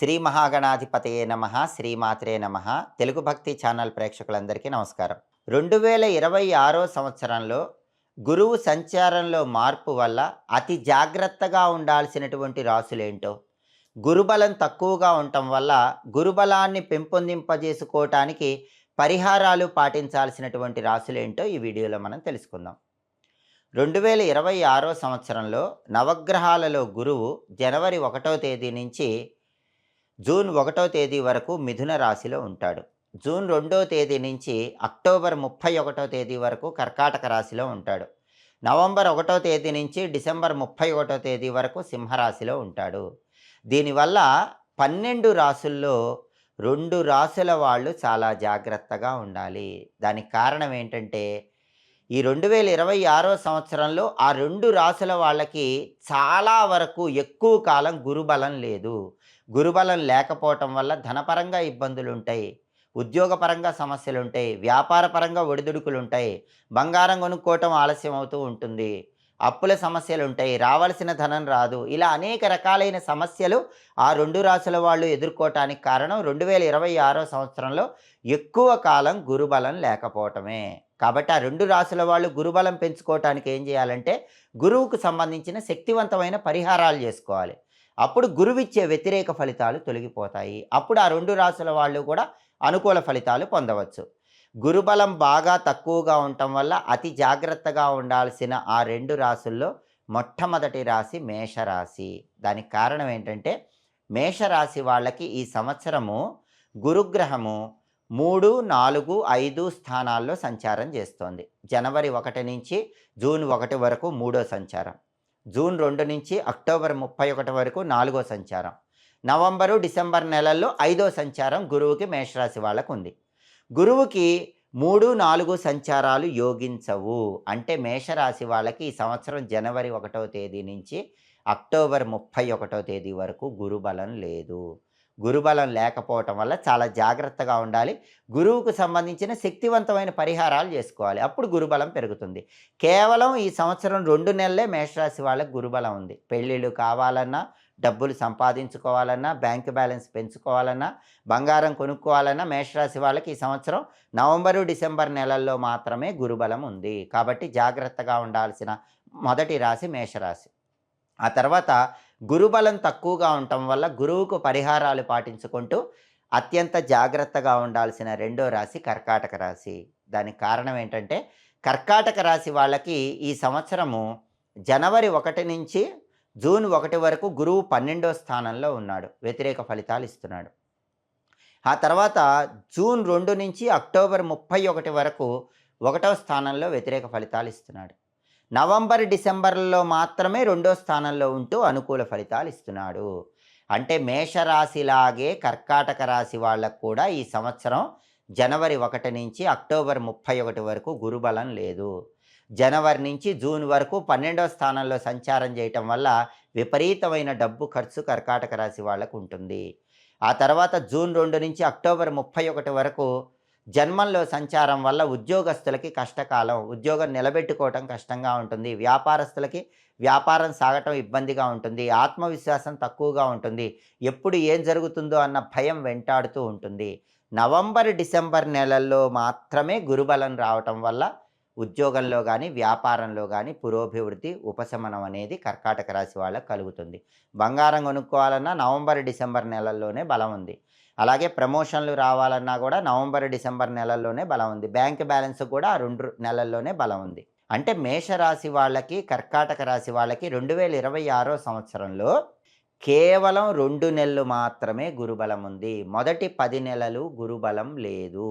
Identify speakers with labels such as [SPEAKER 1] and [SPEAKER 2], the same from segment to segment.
[SPEAKER 1] శ్రీ మహాగణాధిపతయే నమ శ్రీమాత్రే నమ. తెలుగు భక్తి ఛానల్ ప్రేక్షకులందరికీ నమస్కారం. రెండు వేల ఇరవై ఆరో సంవత్సరంలో గురువు సంచారంలో మార్పు వల్ల అతి జాగ్రత్తగా ఉండాల్సినటువంటి రాసులేంటో గురుబలం తక్కువగా ఉండటం వల్ల గురుబలాన్ని పెంపొందింపజేసుకోవటానికి పరిహారాలు పాటించాల్సినటువంటి రాసులేంటో ఈ వీడియోలో మనం తెలుసుకుందాం. రెండు వేల ఇరవై ఆరో సంవత్సరంలో నవగ్రహాలలో గురువు జనవరి ఒకటో తేదీ నుంచి జూన్ ఒకటో తేదీ వరకు మిథున రాశిలో ఉంటాడు. జూన్ రెండో తేదీ నుంచి అక్టోబర్ ముప్పై ఒకటో తేదీ వరకు కర్కాటక రాశిలో ఉంటాడు. నవంబర్ ఒకటో తేదీ నుంచి డిసెంబర్ ముప్పై ఒకటో తేదీ వరకు సింహరాశిలో ఉంటాడు. దీనివల్ల పన్నెండు రాసుల్లో రెండు రాసుల వాళ్ళు చాలా జాగ్రత్తగా ఉండాలి. దానికి కారణం ఏంటంటే ఈ రెండు వేల ఇరవై ఆరో సంవత్సరంలో ఆ రెండు రాసుల వాళ్ళకి చాలా వరకు ఎక్కువ కాలం గురుబలం లేదు. గురుబలం లేకపోవటం వల్ల ధనపరంగా ఇబ్బందులు ఉంటాయి ఉద్యోగపరంగా సమస్యలు ఉంటాయి వ్యాపారపరంగా ఒడిదుడుకులు ఉంటాయి బంగారం కొనుక్కోవటం ఆలస్యం అవుతూ ఉంటుంది. అప్పుల సమస్యలు ఉంటాయి రావాల్సిన ధనం రాదు. ఇలా అనేక రకాలైన సమస్యలు ఆ రెండు రాసుల వాళ్ళు ఎదుర్కోవటానికి కారణం రెండు వేల ఇరవై ఆరో సంవత్సరంలో ఎక్కువ కాలం గురుబలం లేకపోవటమే. కాబట్టి ఆ రెండు రాసుల వాళ్ళు గురుబలం పెంచుకోవటానికి ఏం చేయాలంటే గురువుకు సంబంధించిన శక్తివంతమైన పరిహారాలు చేసుకోవాలి. అప్పుడు గురువిచ్చే వ్యతిరేక ఫలితాలు తొలగిపోతాయి. అప్పుడు ఆ రెండు రాసుల వాళ్ళు కూడా అనుకూల ఫలితాలు పొందవచ్చు. గురుబలం బాగా తక్కువగా ఉండటం వల్ల అతి జాగ్రత్తగా ఉండాల్సిన ఆ రెండు రాసుల్లో మొట్టమొదటి రాశి మేషరాశి. దానికి కారణం ఏంటంటే మేషరాశి వాళ్ళకి ఈ సంవత్సరము గురుగ్రహము మూడు నాలుగు ఐదు స్థానాల్లో సంచారం చేస్తోంది. జనవరి ఒకటి నుంచి జూన్ ఒకటి వరకు మూడో సంచారం. జూన్ రెండు నుంచి అక్టోబర్ ముప్పై ఒకటి వరకు నాలుగో సంచారం. నవంబరు డిసెంబర్ నెలల్లో ఐదో సంచారం గురువుకి మేషరాశి వాళ్ళకు ఉంది గురువుకి మూడు నాలుగు సంచారాలు యోగించవు. అంటే మేషరాశి వాళ్ళకి ఈ సంవత్సరం జనవరి ఒకటో తేదీ నుంచి అక్టోబర్ ముప్పై ఒకటో తేదీ వరకు గురుబలం లేదు. గురుబలం లేకపోవటం వల్ల చాలా జాగ్రత్తగా ఉండాలి. గురువుకు సంబంధించిన శక్తివంతమైన పరిహారాలు చేసుకోవాలి. అప్పుడు గురుబలం పెరుగుతుంది. కేవలం ఈ సంవత్సరం రెండు నెలలే మేషరాశి వాళ్ళకి గురుబలం ఉంది. పెళ్ళిళ్ళు కావాలన్నా డబ్బులు సంపాదించుకోవాలన్నా బ్యాంక్ బ్యాలెన్స్ పెంచుకోవాలన్నా బంగారం కొనుక్కోవాలన్నా మేషరాశి వాళ్ళకి ఈ సంవత్సరం నవంబరు డిసెంబర్ నెలల్లో మాత్రమే గురుబలం ఉంది. కాబట్టి జాగ్రత్తగా ఉండాల్సిన మొదటి రాశి మేషరాశి. ఆ తర్వాత గురుబలం తక్కువగా ఉండటం వల్ల గురువుకు పరిహారాలు పాటించుకుంటూ అత్యంత జాగ్రత్తగా ఉండాల్సిన రెండో రాశి కర్కాటక రాశి. దానికి కారణం ఏంటంటే కర్కాటక రాశి వాళ్ళకి ఈ సంవత్సరము జనవరి ఒకటి నుంచి జూన్ ఒకటి వరకు గురువు పన్నెండో స్థానంలో ఉన్నాడు. వ్యతిరేక ఫలితాలు ఇస్తున్నాడు. ఆ తర్వాత జూన్ రెండు నుంచి అక్టోబర్ ముప్పై ఒకటి వరకు ఒకటో స్థానంలో వ్యతిరేక ఫలితాలు ఇస్తున్నాడు. నవంబర్ డిసెంబర్లో మాత్రమే రెండో స్థానంలో ఉంటూ అనుకూల ఫలితాలు ఇస్తున్నాడు. అంటే మేషరాశిలాగే కర్కాటక రాశి వాళ్ళకు కూడా ఈ సంవత్సరం జనవరి ఒకటి నుంచి అక్టోబర్ ముప్పై ఒకటి వరకు గురుబలం లేదు. జనవరి నుంచి జూన్ వరకు పన్నెండవ స్థానంలో సంచారం చేయటం వల్ల విపరీతమైన డబ్బు ఖర్చు కర్కాటక రాశి వాళ్ళకు ఉంటుంది. ఆ తర్వాత జూన్ రెండు నుంచి అక్టోబర్ ముప్పై ఒకటి వరకు జన్మంలో సంచారం వల్ల ఉద్యోగస్తులకి కష్టకాలం ఉద్యోగం నిలబెట్టుకోవటం కష్టంగా ఉంటుంది. వ్యాపారస్తులకి వ్యాపారం సాగటం ఇబ్బందిగా ఉంటుంది. ఆత్మవిశ్వాసం తక్కువగా ఉంటుంది. ఎప్పుడు ఏం జరుగుతుందో అన్న భయం వెంటాడుతూ ఉంటుంది. నవంబర్ డిసెంబర్ నెలల్లో మాత్రమే గురుబలం రావటం వల్ల ఉద్యోగంలో కానీ వ్యాపారంలో కానీ పురోభివృద్ధి ఉపశమనం అనేది కర్కాటక రాశి వాళ్ళకు కలుగుతుంది. బంగారం కొనుక్కోవాలన్నా నవంబర్ డిసెంబర్ నెలల్లోనే బలం ఉంది. అలాగే ప్రమోషన్లు రావాలన్నా కూడా నవంబర్ డిసెంబర్ నెలల్లోనే బలం ఉంది. బ్యాంక్ బ్యాలెన్స్ కూడా రెండు నెలల్లోనే బలం ఉంది. అంటే మేషరాశి వాళ్ళకి కర్కాటక రాశి వాళ్ళకి రెండు వేల ఇరవై ఆరో సంవత్సరంలో కేవలం రెండు నెలలు మాత్రమే గురుబలం ఉంది. మొదటి పది నెలలు గురుబలం లేదు.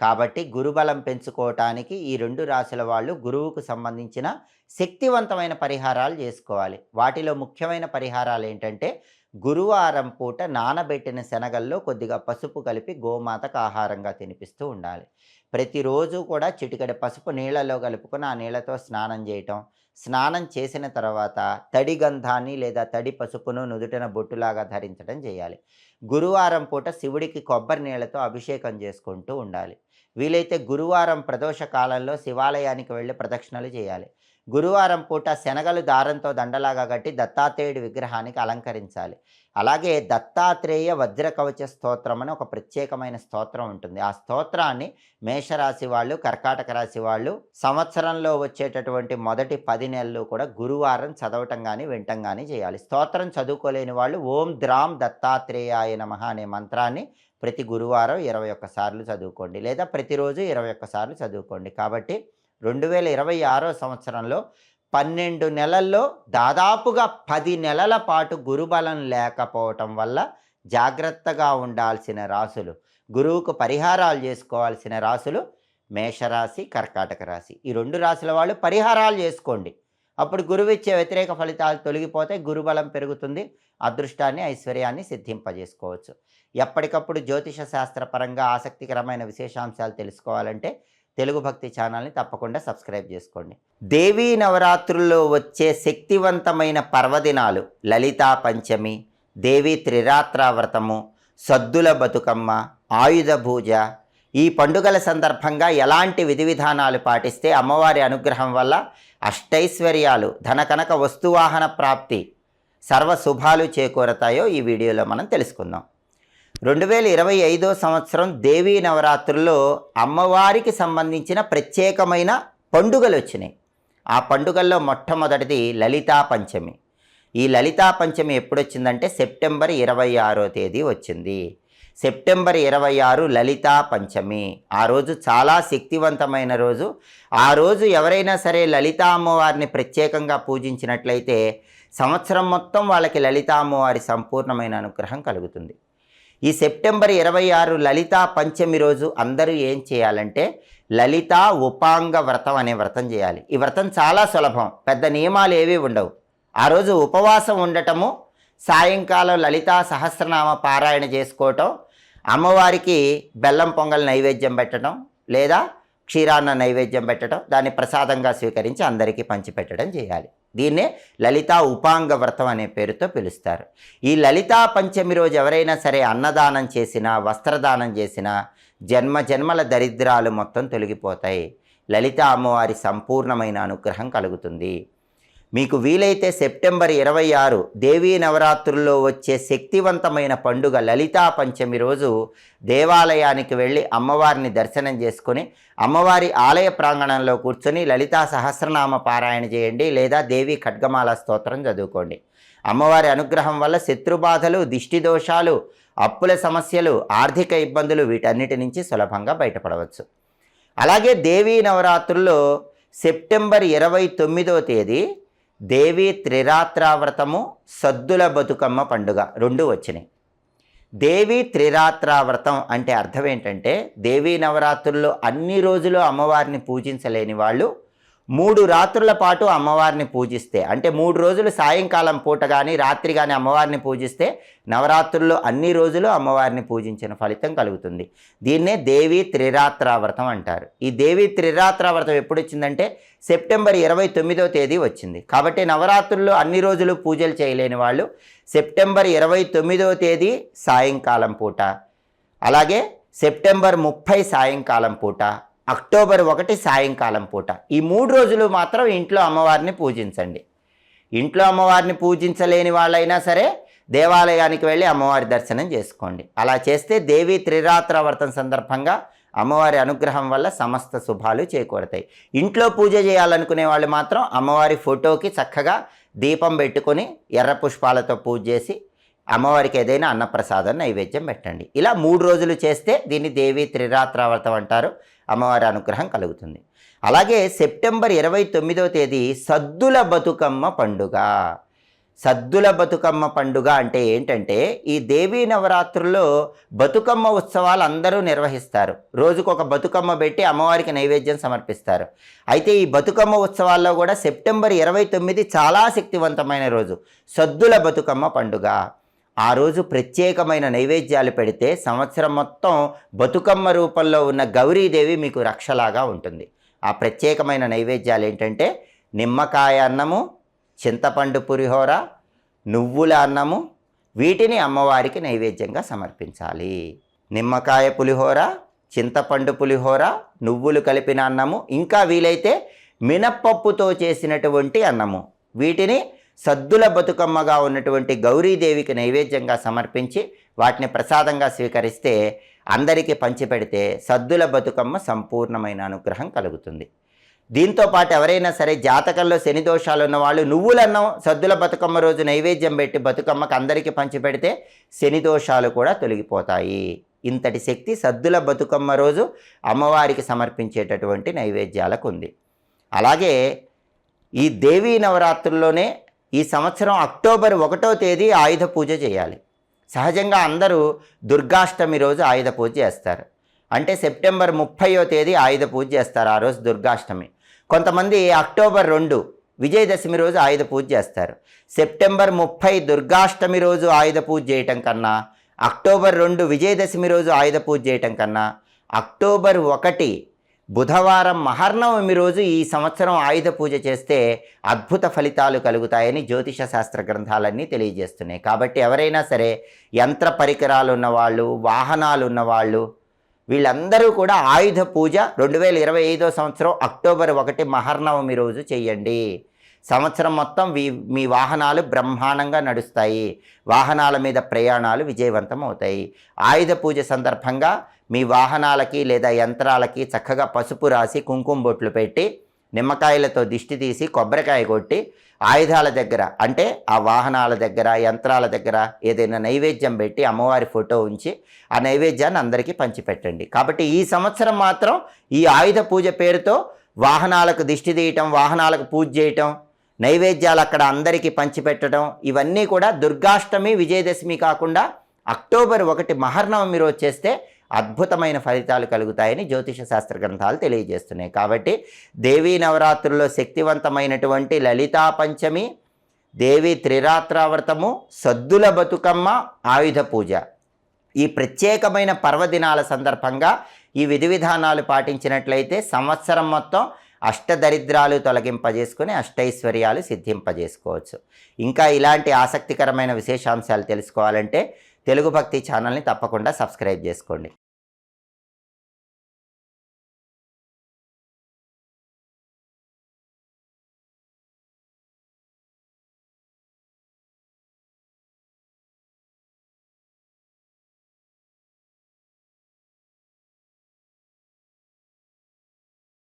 [SPEAKER 1] కాబట్టి గురుబలం పెంచుకోవటానికి ఈ రెండు రాశుల వాళ్ళు గురువుకు సంబంధించిన శక్తివంతమైన పరిహారాలు చేసుకోవాలి. వాటిలో ముఖ్యమైన పరిహారాలు ఏంటంటే గురువారం పూట నానబెట్టిన శనగల్లో కొద్దిగా పసుపు కలిపి గోమాతకు ఆహారంగా తినిపిస్తూ ఉండాలి. ప్రతిరోజు కూడా చిటికడి పసుపు నీళ్ళలో కలుపుకొని ఆ నీళ్ళతో స్నానం చేయటం స్నానం చేసిన తర్వాత తడి గంధాన్ని లేదా తడి పసుపును నుదుటిన బొట్టులాగా ధరించడం చేయాలి. గురువారం పూట శివుడికి కొబ్బరి నీళ్ళతో అభిషేకం చేసుకుంటూ ఉండాలి. వీలైతే గురువారం ప్రదోష కాలంలో శివాలయానికి వెళ్ళి ప్రదక్షిణలు చేయాలి. గురువారం పూట శనగలు దారంతో దండలాగా కట్టి దత్తాత్రేయుడి విగ్రహానికి అలంకరించాలి. అలాగే దత్తాత్రేయ వజ్రకవచ స్తోత్రం అని ఒక ప్రత్యేకమైన స్తోత్రం ఉంటుంది. ఆ స్తోత్రాన్ని మేషరాశి వాళ్ళు కర్కాటక రాశి వాళ్ళు సంవత్సరంలో వచ్చేటటువంటి మొదటి పది నెలలు కూడా గురువారం చదవటం కానీ వినటం కానీ చేయాలి. స్తోత్రం చదువుకోలేని వాళ్ళు ఓం ద్రాం దత్తాత్రేయాయ నమ అనే మంత్రాన్ని ప్రతి గురువారం ఇరవై ఒక్కసార్లు చదువుకోండి. లేదా ప్రతిరోజు ఇరవై ఒక్కసార్లు చదువుకోండి. కాబట్టి రెండు వేల ఇరవై ఆరో సంవత్సరంలో పన్నెండు నెలల్లో దాదాపుగా పది నెలల పాటు గురుబలం లేకపోవటం వల్ల జాగ్రత్తగా ఉండాల్సిన రాసులు గురువుకు పరిహారాలు చేసుకోవాల్సిన రాసులు మేషరాశి కర్కాటక రాశి. ఈ రెండు రాశుల వాళ్ళు పరిహారాలు చేసుకోండి. అప్పుడు గురువు ఇచ్చే వ్యతిరేక ఫలితాలు తొలగిపోతే గురుబలం పెరుగుతుంది అదృష్టాన్ని ఐశ్వర్యాన్ని సిద్ధింపజేసుకోవచ్చు. ఎప్పటికప్పుడు జ్యోతిష శాస్త్రపరంగా ఆసక్తికరమైన విశేషాంశాలు తెలుసుకోవాలంటే తెలుగు భక్తి ఛానల్ని తప్పకుండా సబ్స్క్రైబ్ చేసుకోండి. దేవీ నవరాత్రుల్లో వచ్చే శక్తివంతమైన పర్వదినాలు లలితా పంచమి దేవి త్రిరాత్రా వ్రతము సద్దుల బతుకమ్మ ఆయుధ పూజ. ఈ పండుగల సందర్భంగా ఎలాంటి విధి విధానాలు పాటిస్తే అమ్మవారి అనుగ్రహం వల్ల అష్టైశ్వర్యాలు ధనకనక వస్తువాహన ప్రాప్తి సర్వ శుభాలు చేకూరతాయో ఈ వీడియోలో మనం తెలుసుకుందాం. రెండు వేల ఇరవై ఐదో సంవత్సరం దేవీ నవరాత్రుల్లో అమ్మవారికి సంబంధించిన ప్రత్యేకమైన పండుగలు వచ్చినాయి. ఆ పండుగల్లో మొట్టమొదటిది లలితా పంచమి. ఈ లలితా పంచమి ఎప్పుడు వచ్చిందంటే సెప్టెంబర్ ఇరవై ఆరో తేదీ వచ్చింది. సెప్టెంబర్ ఇరవై ఆరు లలితా పంచమి. ఆ రోజు చాలా శక్తివంతమైన రోజు. ఆ రోజు ఎవరైనా సరే లలితా అమ్మవారిని ప్రత్యేకంగా పూజించినట్లయితే సంవత్సరం మొత్తం వాళ్ళకి లలితా అమ్మవారి సంపూర్ణమైన అనుగ్రహం కలుగుతుంది. ఈ సెప్టెంబర్ ఇరవై ఆరు లలితా పంచమి రోజు అందరూ ఏం చేయాలంటే లలితా ఉపాంగ వ్రతం అనే వ్రతం చేయాలి. ఈ వ్రతం చాలా సులభం. పెద్ద నియమాలు ఏవి ఉండవు. ఆ రోజు ఉపవాసం ఉండటము సాయంకాలం లలితా సహస్రనామ పారాయణ చేసుకోవటం అమ్మవారికి బెల్లం పొంగల్ నైవేద్యం పెట్టడం లేదా క్షీరాన్న నైవేద్యం పెట్టడం దాన్ని ప్రసాదంగా స్వీకరించి అందరికీ పంచిపెట్టడం చేయాలి. దీన్నే లలితా ఉపాంగ వ్రతం అనే పేరుతో పిలుస్తారు. ఈ లలితా పంచమి రోజు ఎవరైనా సరే అన్నదానం చేసినా వస్త్రదానం చేసినా జన్మ జన్మల దరిద్రాలు మొత్తం తొలగిపోతాయి. లలిత అమ్మవారి సంపూర్ణమైన అనుగ్రహం కలుగుతుంది. మీకు వీలైతే సెప్టెంబర్ ఇరవై ఆరు దేవీ నవరాత్రుల్లో వచ్చే శక్తివంతమైన పండుగ లలితా పంచమి రోజు దేవాలయానికి వెళ్ళి అమ్మవారిని దర్శనం చేసుకుని అమ్మవారి ఆలయ ప్రాంగణంలో కూర్చొని లలితా సహస్రనామ పారాయణ చేయండి లేదా దేవి ఖడ్గమాల స్తోత్రం చదువుకోండి. అమ్మవారి అనుగ్రహం వల్ల శత్రుబాధలు దిష్టి దోషాలు అప్పుల సమస్యలు ఆర్థిక ఇబ్బందులు వీటన్నిటి నుంచి సులభంగా బయటపడవచ్చు. అలాగే దేవీ నవరాత్రుల్లో సెప్టెంబర్ ఇరవై తొమ్మిదో తేదీ దేవి త్రిరాత్రావ్రతము సద్దుల బతుకమ్మ పండుగ. రెండు వచ్చినాయి. దేవి త్రిరాత్రావ్రతం అంటే అర్థం ఏంటంటే దేవీ నవరాత్రుల్లో అన్ని రోజులు అమ్మవారిని పూజించలేని వాళ్ళు మూడు రాత్రుల పాటు అమ్మవారిని పూజిస్తే అంటే మూడు రోజులు సాయంకాలం పూట కానీ రాత్రి కానీ అమ్మవారిని పూజిస్తే నవరాత్రుల్లో అన్ని రోజులు అమ్మవారిని పూజించిన ఫలితం కలుగుతుంది. దీన్నే దేవి త్రిరాత్రావ్రతం అంటారు. ఈ దేవి త్రిరాత్రావ్రతం ఎప్పుడు వచ్చిందంటే సెప్టెంబర్ ఇరవై తొమ్మిదో తేదీ వచ్చింది. కాబట్టి నవరాత్రుల్లో అన్ని రోజులు పూజలు చేయలేని వాళ్ళు సెప్టెంబర్ ఇరవై తొమ్మిదో తేదీ సాయంకాలం పూట అలాగే సెప్టెంబర్ ముప్పై సాయంకాలం పూట అక్టోబర్ ఒకటి సాయంకాలం పూట. ఈ మూడు రోజులు మాత్రం ఇంట్లో అమ్మవారిని పూజించండి. ఇంట్లో అమ్మవారిని పూజించలేని వాళ్ళైనా సరే దేవాలయానికి వెళ్ళి అమ్మవారి దర్శనం చేసుకోండి. అలా చేస్తే దేవి త్రిరాత్ర వ్రతం సందర్భంగా అమ్మవారి అనుగ్రహం వల్ల సమస్త శుభాలు చేకూరతాయి. ఇంట్లో పూజ చేయాలనుకునే వాళ్ళు మాత్రం అమ్మవారి ఫోటోకి చక్కగా దీపం పెట్టుకొని ఎర్ర పుష్పాలతో పూజ చేసి అమ్మవారికి ఏదైనా అన్నప్రసాదం నైవేద్యం పెట్టండి. ఇలా మూడు రోజులు చేస్తే దీన్ని దేవి త్రిరాత్రావ్రతం అంటారు. అమ్మవారి అనుగ్రహం కలుగుతుంది. అలాగే సెప్టెంబర్ ఇరవై తొమ్మిదవ తేదీ సద్దుల బతుకమ్మ పండుగ. సద్దుల బతుకమ్మ పండుగ అంటే ఏంటంటే ఈ దేవీ నవరాత్రుల్లో బతుకమ్మ ఉత్సవాలు అందరూ నిర్వహిస్తారు. రోజుకొక బతుకమ్మ పెట్టి అమ్మవారికి నైవేద్యం సమర్పిస్తారు. అయితే ఈ బతుకమ్మ ఉత్సవాల్లో కూడా సెప్టెంబర్ ఇరవై తొమ్మిది చాలా శక్తివంతమైన రోజు. సద్దుల బతుకమ్మ పండుగ. ఆ రోజు ప్రత్యేకమైన నైవేద్యాలు పెడితే సంవత్సరం మొత్తం బతుకమ్మ రూపంలో ఉన్న గౌరీదేవి మీకు రక్షలాగా ఉంటుంది. ఆ ప్రత్యేకమైన నైవేద్యాలు ఏంటంటే నిమ్మకాయ అన్నము చింతపండు పులిహోర నువ్వుల అన్నము వీటిని అమ్మవారికి నైవేద్యంగా సమర్పించాలి. నిమ్మకాయ పులిహోర చింతపండు పులిహోర నువ్వులు కలిపిన అన్నము ఇంకా వీలైతే మినప్పప్పుతో చేసినటువంటి అన్నము వీటిని సద్దుల బతుకమ్మగా ఉన్నటువంటి గౌరీదేవికి నైవేద్యంగా సమర్పించి వాటిని ప్రసాదంగా స్వీకరిస్తే అందరికీ పంచిపెడితే సద్దుల బతుకమ్మ సంపూర్ణమైన అనుగ్రహం కలుగుతుంది. దీంతో పాటు ఎవరైనా సరే జాతకంలో శని దోషాలు ఉన్నవాళ్ళు నువ్వులన్నం సద్దుల బతుకమ్మ రోజు నైవేద్యం పెట్టి బతుకమ్మకు అందరికీ పంచిపెడితే శని దోషాలు కూడా తొలగిపోతాయి. ఇంతటి శక్తి సద్దుల బతుకమ్మ రోజు అమ్మవారికి సమర్పించేటటువంటి నైవేద్యాలకు ఉంది. అలాగే ఈ దేవీ నవరాత్రుల్లోనే ఈ సంవత్సరం అక్టోబర్ ఒకటో తేదీ ఆయుధ పూజ చేయాలి. సహజంగా అందరూ దుర్గాష్టమి రోజు ఆయుధ పూజ చేస్తారు. అంటే సెప్టెంబర్ ముప్పయో తేదీ ఆయుధ పూజ చేస్తారు ఆ రోజు దుర్గాష్టమి. కొంతమంది అక్టోబర్ రెండు విజయదశమి రోజు ఆయుధ పూజ చేస్తారు. సెప్టెంబర్ ముప్పై దుర్గాష్టమి రోజు ఆయుధ పూజ చేయటం కన్నా అక్టోబర్ రెండు విజయదశమి రోజు ఆయుధ పూజ చేయటం కన్నా అక్టోబర్ ఒకటి బుధవారం మహర్నవమి రోజు ఈ సంవత్సరం ఆయుధ పూజ చేస్తే అద్భుత ఫలితాలు కలుగుతాయని జ్యోతిష శాస్త్ర గ్రంథాలన్నీ తెలియజేస్తున్నాయి. కాబట్టి ఎవరైనా సరే యంత్ర పరికరాలు ఉన్నవాళ్ళు వాహనాలు ఉన్నవాళ్ళు వీళ్ళందరూ కూడా ఆయుధ పూజ రెండు వేల ఇరవై ఐదో సంవత్సరం అక్టోబర్ ఒకటి మహర్నవమి రోజు చేయండి. సంవత్సరం మొత్తం మీ మీ వాహనాలు బ్రహ్మాండంగా నడుస్తాయి. వాహనాల మీద ప్రయాణాలు విజయవంతం అవుతాయి. ఆయుధ పూజ సందర్భంగా మీ వాహనాలకి లేదా యంత్రాలకి చక్కగా పసుపు రాసి కుంకుమ బొట్లు పెట్టి నిమ్మకాయలతో దిష్టి తీసి కొబ్బరికాయ కొట్టి ఆయుధాల దగ్గర అంటే ఆ వాహనాల దగ్గర యంత్రాల దగ్గర ఏదైనా నైవేద్యం పెట్టి అమ్మవారి ఫోటో ఉంచి ఆ నైవేద్యాన్ని అందరికీ పంచిపెట్టండి. కాబట్టి ఈ సంవత్సరం మాత్రం ఈ ఆయుధ పూజ పేరుతో వాహనాలకు దిష్టి తీయటం వాహనాలకు పూజ చేయటం నైవేద్యాలు అక్కడ అందరికీ పంచిపెట్టడం ఇవన్నీ కూడా దుర్గాష్టమి విజయదశమి కాకుండా అక్టోబర్ ఒకటి మహర్నవమి రోజు చేస్తే అద్భుతమైన ఫలితాలు కలుగుతాయని జ్యోతిష శాస్త్ర గ్రంథాలు తెలియజేస్తున్నాయి. కాబట్టి దేవీ నవరాత్రుల్లో శక్తివంతమైనటువంటి లలితా పంచమి దేవి త్రిరాత్రావ్రతము సద్దుల బతుకమ్మ ఆయుధ పూజ. ఈ ప్రత్యేకమైన పర్వదినాల సందర్భంగా ఈ విధి విధానాలు పాటించినట్లయితే సంవత్సరం మొత్తం అష్టదరిద్రాలు తొలగింపజేసుకుని అష్టైశ్వర్యాలు సిద్ధింపజేసుకోవచ్చు. ఇంకా ఇలాంటి ఆసక్తికరమైన విశేషాంశాలు తెలుసుకోవాలంటే తెలుగు భక్తి ఛానల్ని తప్పకుండా సబ్స్క్రైబ్ చేసుకోండి.